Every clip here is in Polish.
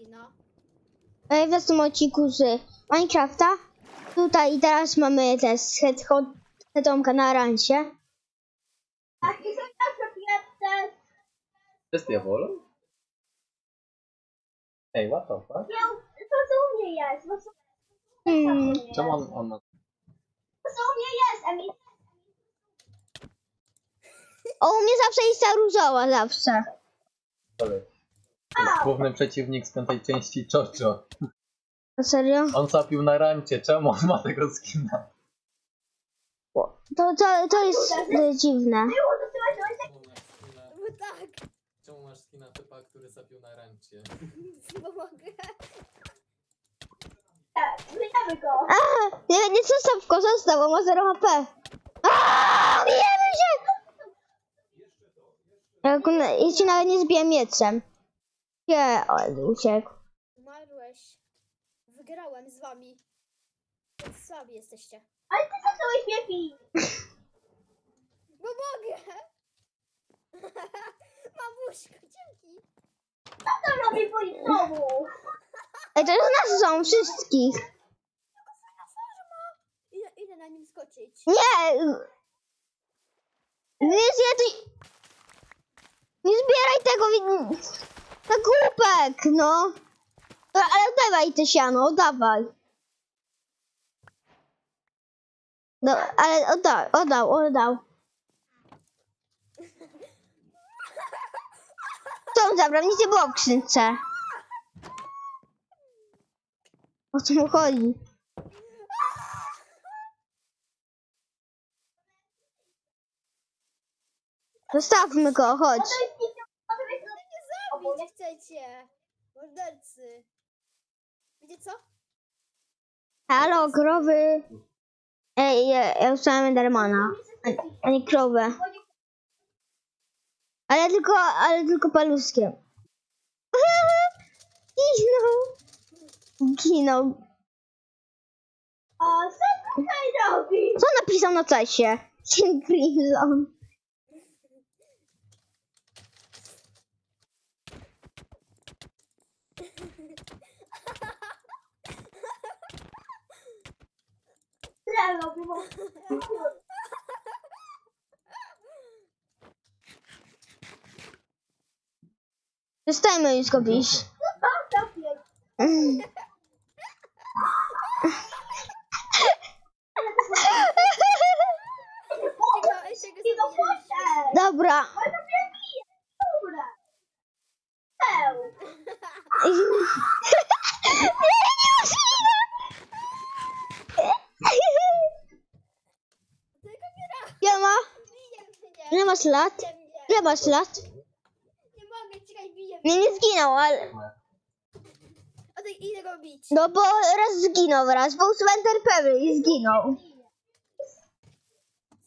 skina. E, W następnym odcinku z Minecrafta. Tutaj i teraz mamy też hetomka na rancie. A są zawsze pierwsze. To jest Diavolo? Ej, what the fuck? Ja, to co u mnie jest? To co, Hmm. Czemu on, on ma... to co u mnie jest, Emi? O, u mnie zawsze jest ta różowa, zawsze. Sorry. Główny przeciwnik z piątej części Chocho. Na serio? On zapił na rancie, czemu on ma tego skina? To, to, to jest e, dziwne. Czemu masz skina, No tak, czemu masz skina typa, który zapił na rancie? bo mogę. Go. Nie, nie zostaw go, zostaw, on ma 0 HP. Aaaa, bijemy się! Ja, go na- ja ci nawet nie zbiję mieczem. Nie, on uciekł. Umarłeś. Wygrałem z wami. Więc słabi jesteście. Ale ty zacząłeś mnie pić. Bo mogę! Mamuśka, dzięki! Co to robi w domu? Ej, to jest nas są wszystkich. Fajna forma! Na nim skoczyć. Nie! Nie zjadaj... Nie zbieraj tego wi- na głupek, no. Ale oddawaj te siano, oddawaj. No, ale oddał, oddał, oddał. Co on zabrał? Nic nie było w skrzynce. O co mu chodzi? Zostawmy go, chodź. Chcecie! Mordercy! Wiecie co? Halo, krowy. Ej, ja, ja usłyszałem Endermana. A, a nie krowę. Ale tylko, ale tylko paluskiem. Ginął. Ginął. A co tutaj robi? Co napisał na czasie? Ten Crimson. Robi? Bo... Już go bić ej, czego I go zabiję? puszczę. Dobra. Ale to mnie bije. Dobra. Peł. Tego biera! Ile ma? Bije mnie! Ile masz lat? Ile masz lat? Nie mogę, czekaj, mnie! Nie, nie zginął, ale... O tej idę go bić! No bo raz zginął raz, był Swenter Perry i zginął.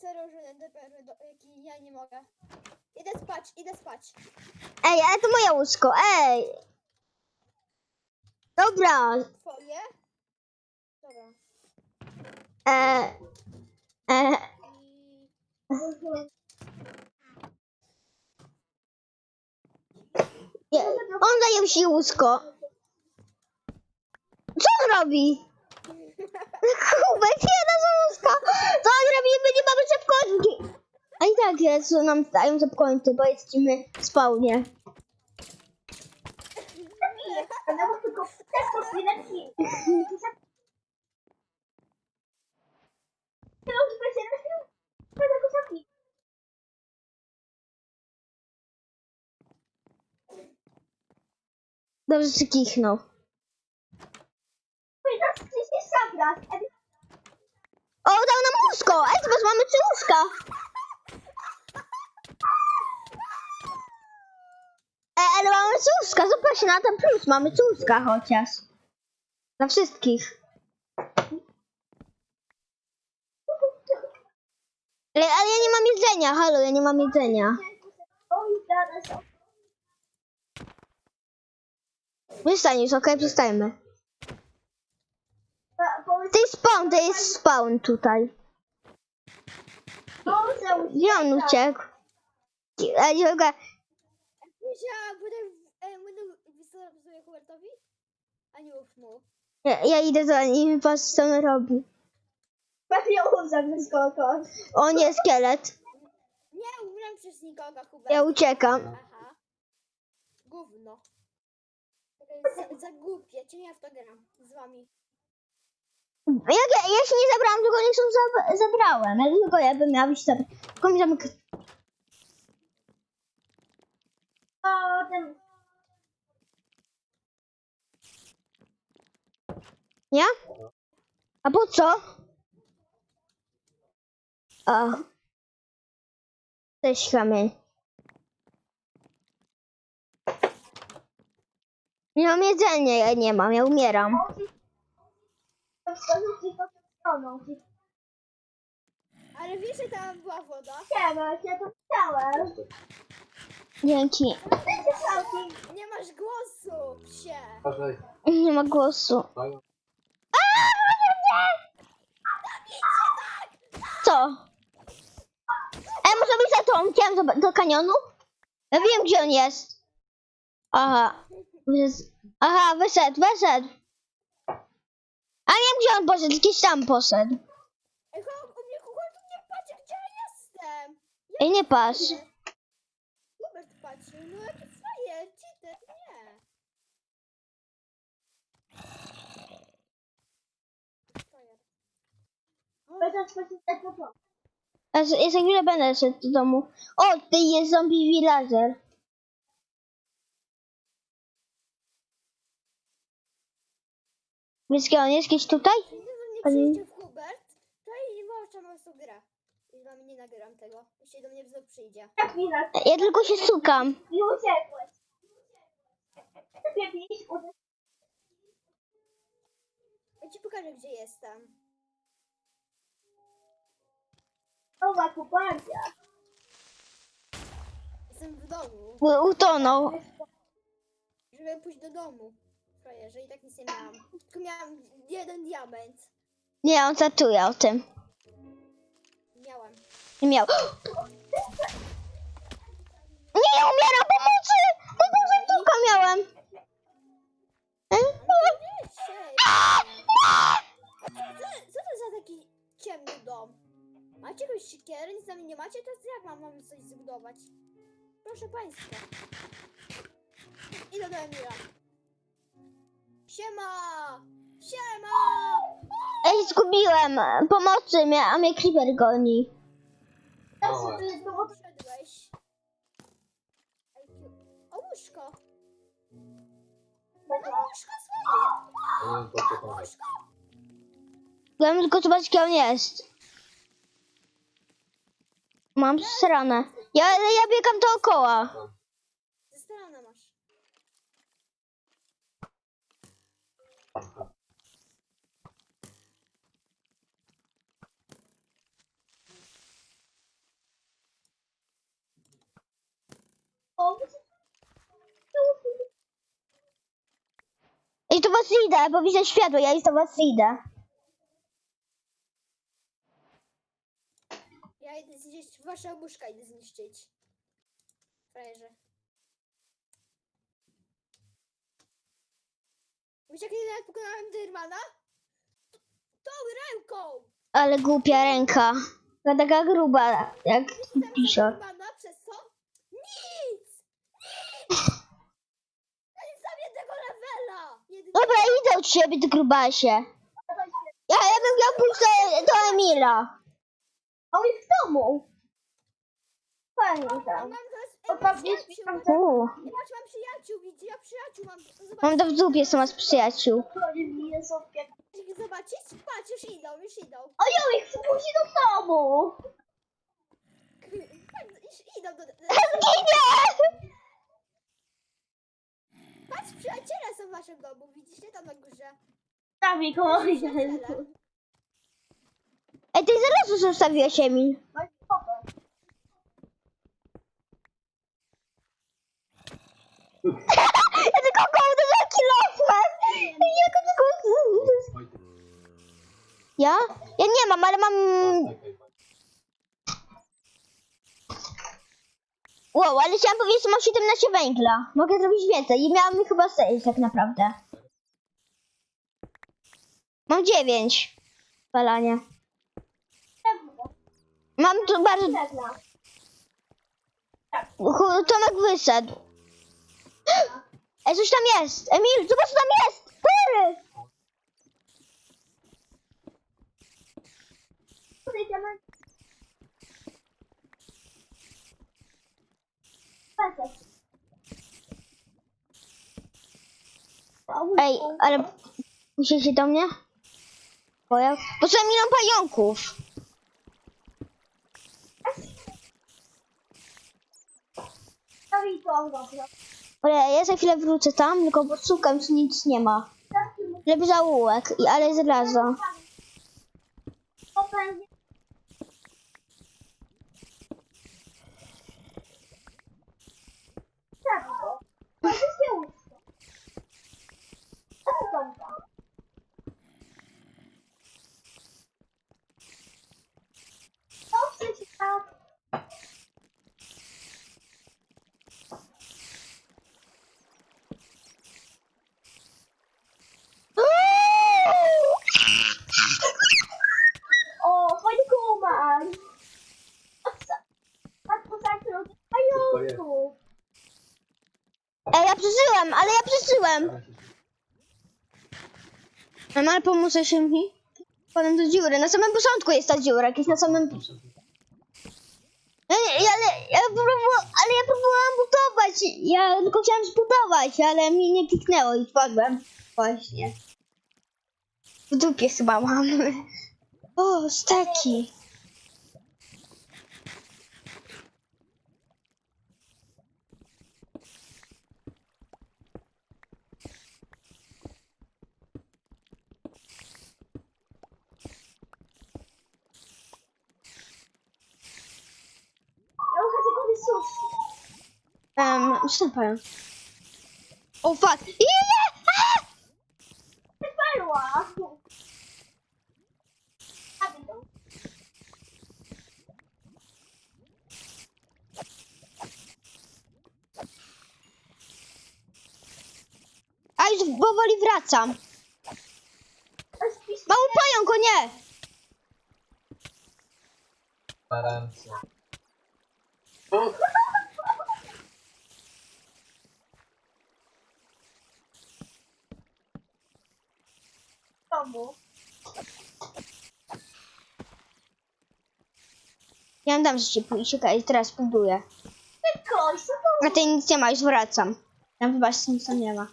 Serio, że NDPR, do, jaki ja nie mogę. Idę spać, idę spać. Ej, ale to moje łóżko, ej! Dobra, Twoje? Dobra. e, I... nie, on zajął się łóżko. Co on robi? Kubek, nie na łóżko. Co on robi? My nie mamy szybkości. A i tak jest, że nam dają szybkości, bo jesteśmy w spawnie. Ale bo tylko też po chwileczki. Ty możesz być jeden tego szafki. Dobrze, że kichnął. O, dał nam łóżko! Ej, zobacz, mamy trzy łóżka. Ej, ale mamy trzy łóżka, zobacz na ten plus, mamy trzy łóżka chociaż. Dla wszystkich. Ale, ale ja nie mam jedzenia, halo, ja nie mam jedzenia. Już, okej, przestajemy. Powiedz, To jest spawn, to jest spawn tutaj. Gdzie on uciekł? A mu. Ja, ja idę za nim, patrz co on robi. Pewnie umrze przez kogoś. O nie, szkielet. Nie umrę przez nikogo, Hubert. Ja uciekam. Aha. Gówno. Za, za głupie, cię ja w to gram. Z wami. Jak ja, ja się nie zabrałam, tylko nie są zab zabrałem. Ja tylko ja bym miała być zabrać. Tylko mi zamyka. O, ten... Ja? A po co? A. Cześć, kamień. Nie mam jedzenia, ja nie mam, ja umieram. Ale wiesz, że tam była woda? Siema, ja to chciałem. Dzięki. Nie masz głosu, psie. Uważaj. Nie ma głosu. Mają- Co? Ej, może być za Tomkiem do, do kanionu? Ja wiem, gdzie on jest. Aha. Aha, wyszedł, wyszedł. A wiem, gdzie on poszedł, gdzieś tam poszedł. Ej, u mnie Hubert nie patrzy, gdzie ja jestem. Ej, nie patrz. Hubert patrzy, no jaki frajer, cheater, nie. Ja za chwilę będę szedł do domu. O, ty jest zombie villager. Wiesz, on jest gdzieś tutaj? Do mnie Pani- przyjdzie w Hubert, to i grę. Wam nie nagram tego. Jeśli do mnie znów przyjdzie. Na Ja tylko się stukam. i uciekłeś. Uderz. Ja ci pokażę, gdzie jestem. Nowa kuparnia. Jestem w domu, Utonął. żeby pójść do domu. Frajerze, i tak nic nie miałam. Tylko miałam jeden diament. Nie, on zatuje o tym. Miałam. Nie miał. Nie, ja umieram pomocy! Tylko serduszka miałem. E? Wiecie, co, co to za taki ciemny dom? Macie jakąś siekierę? Nic tam nie macie? To jak mam, mam coś zbudować? Proszę państwa. Idę do Emila. Siema! Siema! Ej, zgubiłem. Pomocy, mnie, a mnie creeper goni. Jest dowód. Wszedłeś. O łóżko! No łóżko swoje! Łóżko! Chciałem tylko zobaczyć, gdzie on jest. Mam sranę. Ja, ja biegam dookoła. Ze strony masz. O, I do was idę, bo widzę światło, ja już do was idę. Ja idę zniszczyć wasze łóżka, idę zniszczyć. Frajerze. Wiecie, jak ja pokonałem Dyrmana? Tą ręką! Ale głupia ręka. Taka, taka gruba, jak pisor. Dyrmana przez co? Nic! Nic! Ja nie zabiję tego levela! Dobra, idę od ciebie, ty grubasie. Ja, ja bym chciał pójść do, do Emila. on jest w domu. Fajnie tam. mam teraz... O, Ja mam przyjaciół! Uuu. Ja patrz, mam przyjaciół, widzicie? Ja przyjaciół mam. Mam to w dupie, są z przyjaciół. Mi zobaczyć? Patrz, już idą, już idą. O, ja ich wpuści do domu. Patrz, już idą do... Ginie! Patrz, przyjaciele są w waszym domu, widzicie tam na górze? Stawi koło Przyjaciele. Ej, ty zaraz zostawiłeś Emil. Ja tylko go uderzyłem kilofem. Ja tylko... Ja? Ja nie mam, ale mam... Wow, ale chciałam powiedzieć, że mam 17 węgla. Mogę zrobić więcej i miałam chyba 6 tak naprawdę. Mam 9. Spalanie. Mam tu bardzo... Tomek wyszedł. Ej, coś tam jest! Emil, zobacz co tam jest! Pyry! Ej, ale... Musicie do mnie? Bo ja... Bo co milion pająków. No i to. Ale ja za chwilę wrócę tam, tylko poszukam, czy nic nie ma. Żeby zaułek, i- ale. Popędzi. Tak. To przeczytać. O, fajny kołmar. A co? A to tak robi Ej, ja przeżyłem, ale ja przeżyłem. Mam, ale pomóżę się mi. Potem do dziury. Na samym początku jest ta dziura, jakieś na samym... Ja, nie- ja, próbowałam, ale ja próbowałam budować. Ja tylko chciałam zbudować, ale mi nie kliknęło i wpadłem. Właśnie. W dupie chyba mam. O, steki. Ja muszę sobie sushi. Um, co tam powiem? O, fuck. A! Już powoli wracam. Mały pająk, o nie ręce. O, domu. Dam że się pójść, czekaj, teraz buduję. Tylko? A ty nic nie ma, już wracam. Tam chyba nic tam nie ma.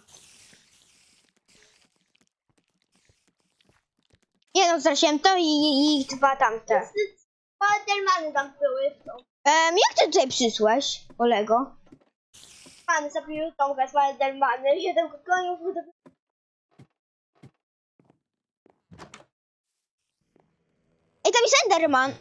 Nie no, straciłem to i, i, i dwa tamte. Spidermany tam były. Um, jak ty tutaj przysłałeś, kolego? Pan zabił Tomka Spidermany. Siedem koniów. Ej, tam jest Enderman!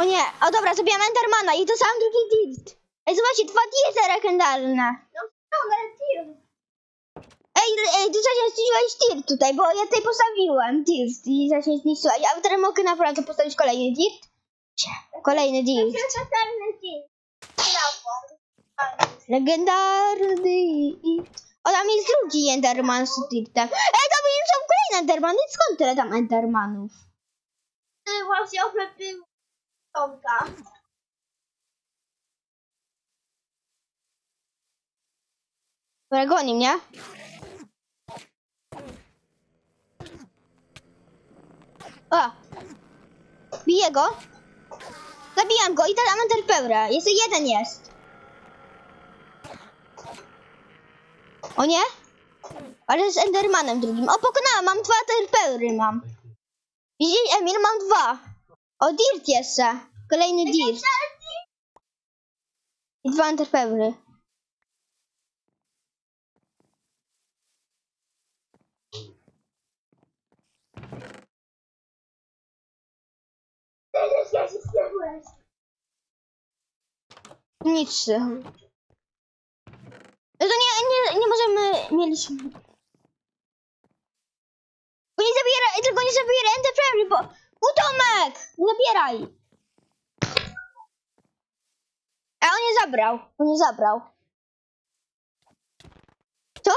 O nie, o dobra, zrobiłam Endermana i to sam drugi dirt. Ej, zobaczcie, dwa dirty legendarne. No, no, ale tir. Ej, ej, ty zacznie zniszczyłeś dirt tutaj, bo ja tutaj postawiłem dirt i zacznie zniszczyłeś. A teraz mogę naprawdę postawić kolejny dirt? Kolejny dirt. Legendarny dirt. O, tam jest drugi Enderman z dirtem. Ej, tam są kolejne Endermany. Skąd tyle tam Endermanów? Ty właśnie oblepił Tomka. Dobra, goni mnie. O! Biję go. Zabijam go i teraz mam Enderpełra. Jeszcze jeden jest. O nie? Ale z Endermanem drugim. O, pokonałam, mam dwa Enderpeury mam. Widzisz, Emil, mam dwa. O, Dirt jeszcze. Kolejny Dirt. I dwa Enderpeury. Teraz ja się zjadłeś. Nic. No to nie, nie, nie możemy, mieliśmy... Tylko nie zabieraj, tylko nie zabieraj Ender Pearl, bo... U! Nie zabieraj! A on nie zabrał, on nie zabrał. Co?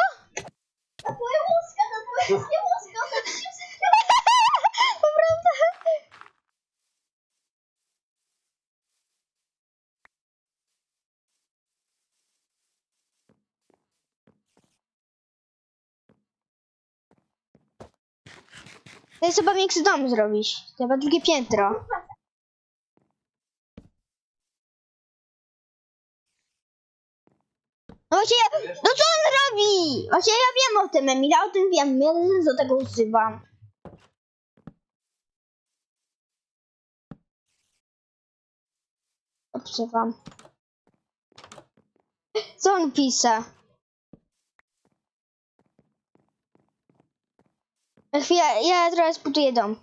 Na twoje łuska, twoje wszystkie łuska, twoje wszystkie To prawda. To jest chyba miks dom zrobić. Chyba drugie piętro. No właśnie, ja, no co on robi? Właśnie ja wiem o tym, Emil, ja o tym wiem. Ja do tego używam. Dobrze wam. Co on pisze? Na chwilę, ja trochę zbuduję dom.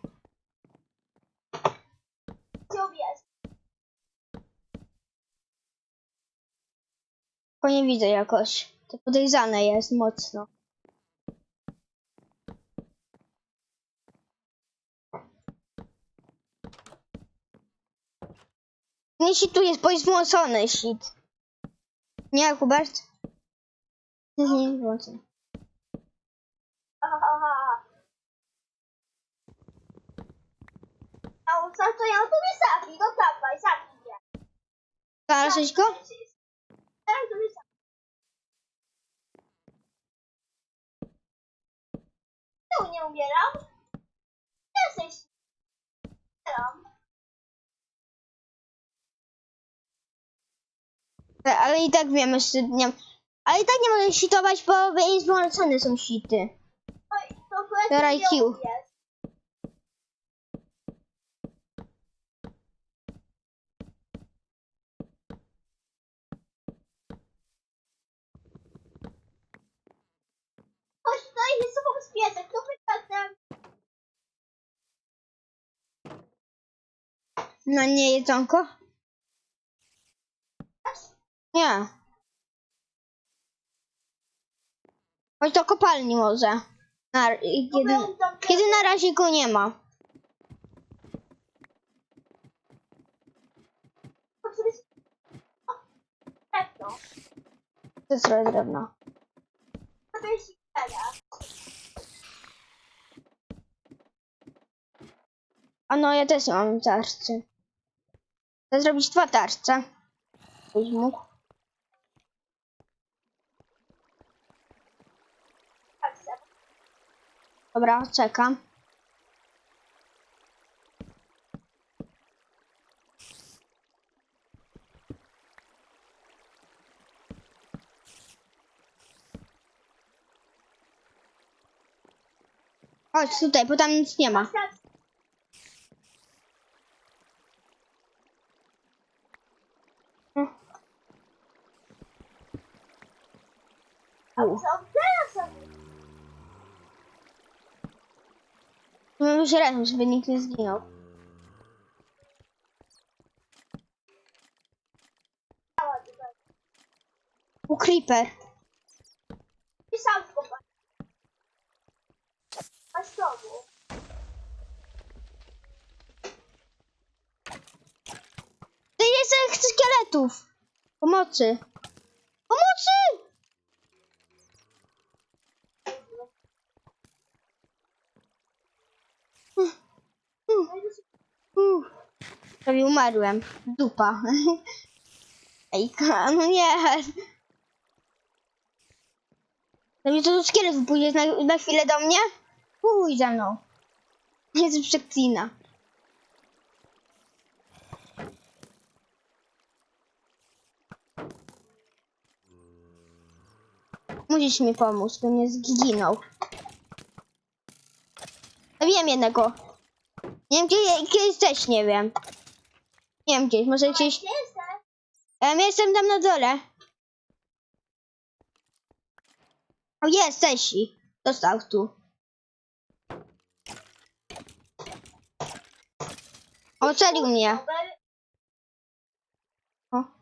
Tylko nie widzę jakoś. To podejrzane jest mocno. Nie sit tu jest, bo jest włączony sit. Nie, Hubert? Nie, nie włączony. On co to ja to nie zabi, no dawaj, zabij mnie. Znalazłeś go? Teraz to nie zabi. Czemu nie umieram? Jesteś. Umieram. Ale i tak wiemy, że nie... Ale i tak nie możesz sitować, bo włączone są sity. Oj, to mi, IQ. jest. Chodź tutaj, piesek, to wypadłem. No nie jedzonko? Nie. Chodź do kopalni może. Na, kiedy, kiedy na razie go nie ma. Pewno. To jest drewno. To jest. A no, ja też mam tarczy. Chcę zrobić dwa tarcze. Byś mógł. Dobra, czekam. Chodź tutaj, bo tam nic nie ma. Tak. A U. co teraz? Mamy już razem, żeby nikt nie zginął. U creeper. I sam kopać. A. Ty jest. Pomocy. Pomocy! Prawie umarłem. Dupa. Ejka, no nie. To mnie to do szkieletów pójdziesz na, na chwilę do mnie? Pójdź ze mną. Jest przeklina. Musisz mi pomóc, bym nie zginął. Wiem jednego. Nie wiem gdzie, gdzie jesteś, nie wiem. Nie wiem gdzieś, może gdzieś... Um, jestem tam na dole. O, jesteś! Dostał tu. Ocalił mnie. O.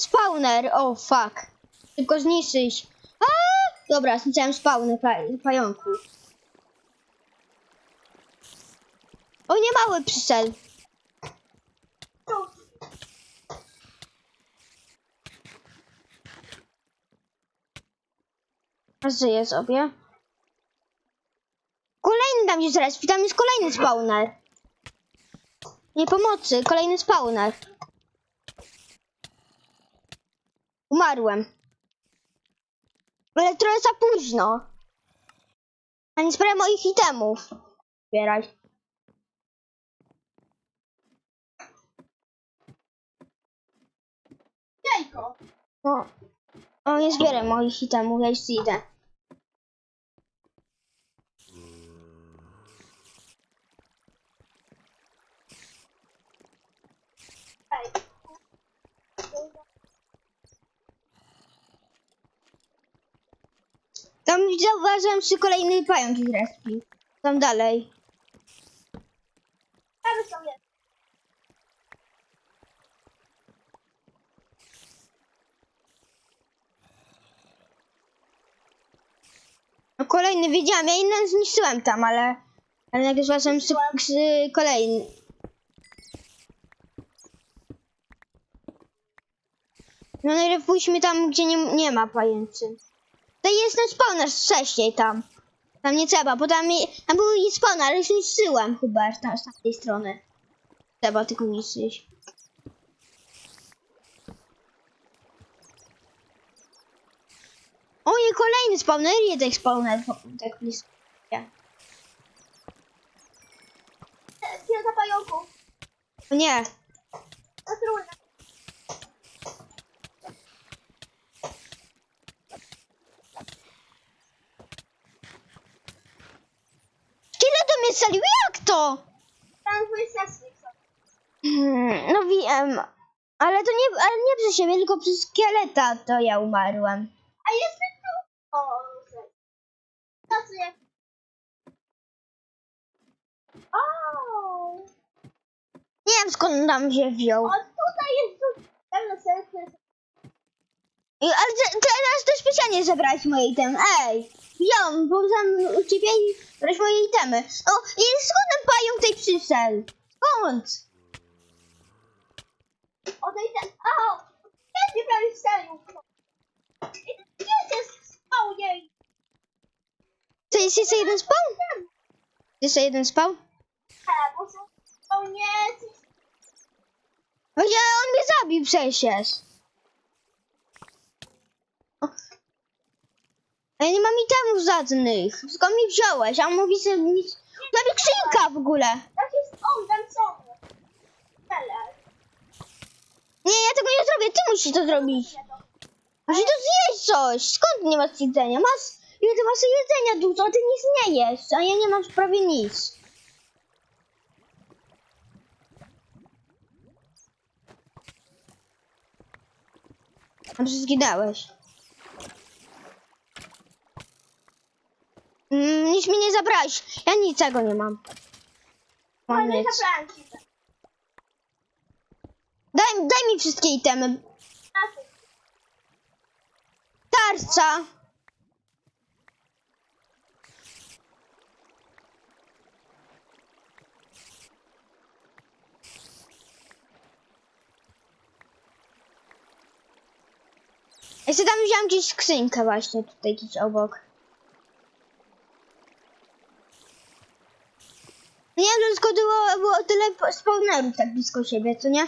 spawner! O, fuck. Tylko zniszczyć. Dobra, zniszczyłem spawner pa pająku. O, nie mały przyszedł. Żyję sobie. Kolejny tam jest respi, tam jest kolejny spawner. Nie pomocy, kolejny spawner. Umarłem. Ale trochę za późno. A nie sprawia moich itemów. Zbieraj. Jajko. O, o, nie zbieraj moich itemów, ja już idę. Tam zauważyłem, że kolejny pająk jest respi. Tam dalej. No kolejny wiedziałam, ja inny zniszczyłem tam, ale... Ale że, że kolejny. No najlepiej pójdźmy tam, gdzie nie, nie ma pajęczyn. Jest ten spawner wcześniej tam. Tam nie trzeba, bo tam, je- tam był i spawner, ale już niszczyłem chyba tam z tamtej strony. Trzeba tylko niszczyć. O nie, kolejny spawner, jeden spawner tak blisko. Kilka pająków. O nie, To trudne. Tyle do mnie strzelił, jak to? Tam są. Hmm, no wiem, ale to nie, ale nie przez siebie, tylko przez szkieleta to ja umarłem. A jestem tu. O, sesji. To co jak... O! Nie wiem skąd on tam się wziął. O, tutaj jest tu. Pewno. I- Ale te, teraz to specjalnie zebrać moje itemy. Ej, wziąłem, bo tam u ciebie i brać moje itemy. O, i skąd pająk tutaj przyszedł? Skąd? Odejdź. O! Kiedy prawie strzelił. Gdzie jest spawnie? To jest jeszcze jeden spawn? Jeszcze jeden spawn? E, bo są... O nie! Właśnie on mnie zabił przecież. A ja nie mam itemów żadnych. Skąd mi wziąłeś? A on mówi, że nic... Zabił skrzynka w ogóle. Tak jest on, tam są. Nie, ja tego nie zrobię. Ty musisz to zrobić. Musisz to zjeść coś. Skąd nie masz jedzenia? Masz... Ile ty masz jedzenia dużo, a ty nic nie jesz. A ja nie mam prawie nic. A ty zginęłeś. Mm, nic mi nie zabrałeś. Ja niczego nie mam. Mam nic. zabrałem ci to. Daj, daj mi wszystkie itemy. Tarca. Jeszcze tam wziąłem gdzieś skrzynkę właśnie tutaj gdzieś obok. Nie wiem, dlaczego było, było tyle spawnerów tak blisko siebie, co nie?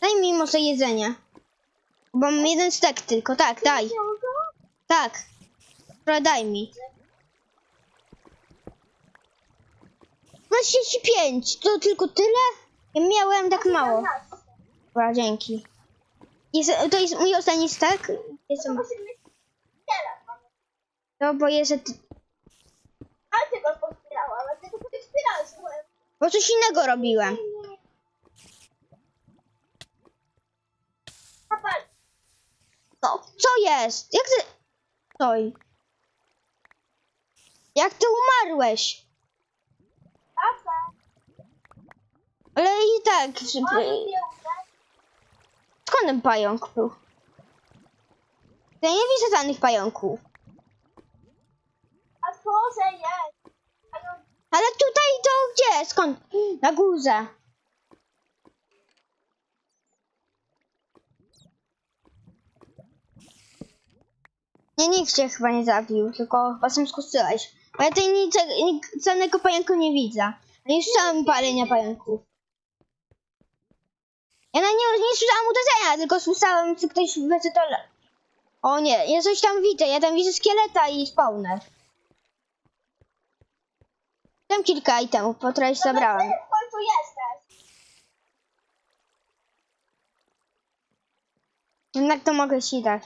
Daj mi może jedzenie. Bo mam jeden stek tylko, tak, daj. Tak. Proszę daj mi. 25, to tylko tyle? Ja miałem tak mało. Dobra, dzięki. Jest, to jest mój ostatni stek? Jestem, telefon. no bo jest, Ale ty go pospierałam, ale ty go sobie wspierałeś. byłem. Bo coś innego robiłem. Papa, No, co jest? Jak ty... Stoj. Jak ty umarłeś? Ale i tak... Może nie uda. Czerwonym pająk był. Ja nie widzę żadnych pająków. A proszę jest. Ale tutaj to gdzie? Skąd? Na górze. Nie, nikt cię chyba nie zabił, tylko chyba sam skuszyłeś. Bo ja tutaj nic, nic, żadnego pająka nie widzę. Nie słyszałem palenia pająków. Ja na nie, nie słyszałem uderzenia, tylko słyszałem, czy ktoś le- O nie, ja coś tam widzę, ja tam widzę szkieleta i spawner. Tam kilka itemów, po w końcu jesteś. Jednak to mogę ci dać.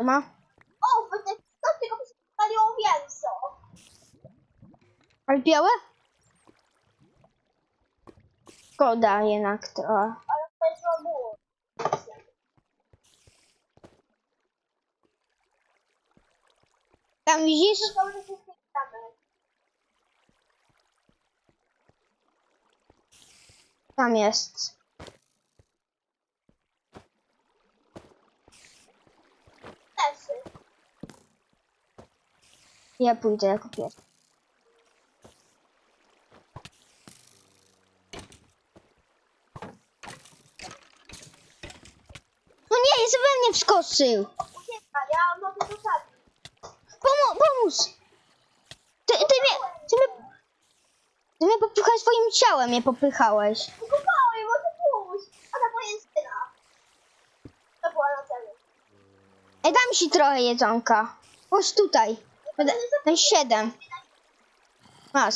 Ma? O, wy te, to tylko paliło mięso. Ale białe? Szkoda jednak to. Ale to jest robór. Tam widzisz? Tam jest. Ja pójdę jako pierwszy. No nie, jest we mnie wskoczył. Uciekaj, ja pomóż! Ty, ty mnie, ty mnie, ty mnie popychałeś swoim ciałem, mnie popychałeś. Kupałem, może pójść. A ta moja syna. To była na celu. Ej, dam ci trochę jedzonka. Chodź tutaj. Będę- siedem. Masz.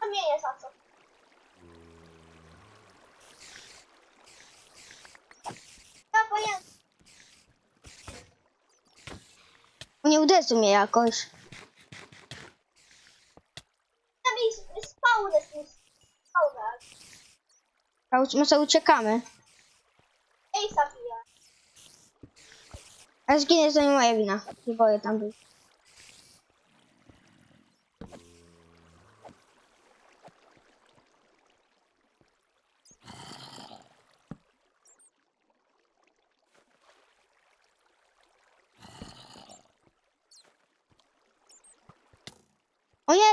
A mnie jest za co? Ja pojęcie. Nie uderzył mnie jakoś. Tam jest spawner. Spawner. A uc- Może uciekamy. Ej, zabiję. A zginie, to nie moja wina. Nie boję tam być.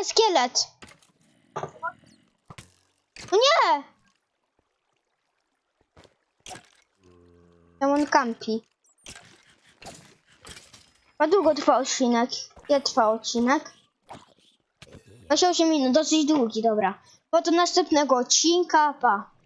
Szkielet! Nie! Tam on kampi. A długo trwa odcinek? Ile trwa odcinek? 28 minut, dosyć długi, dobra. Po to następnego odcinka, pa.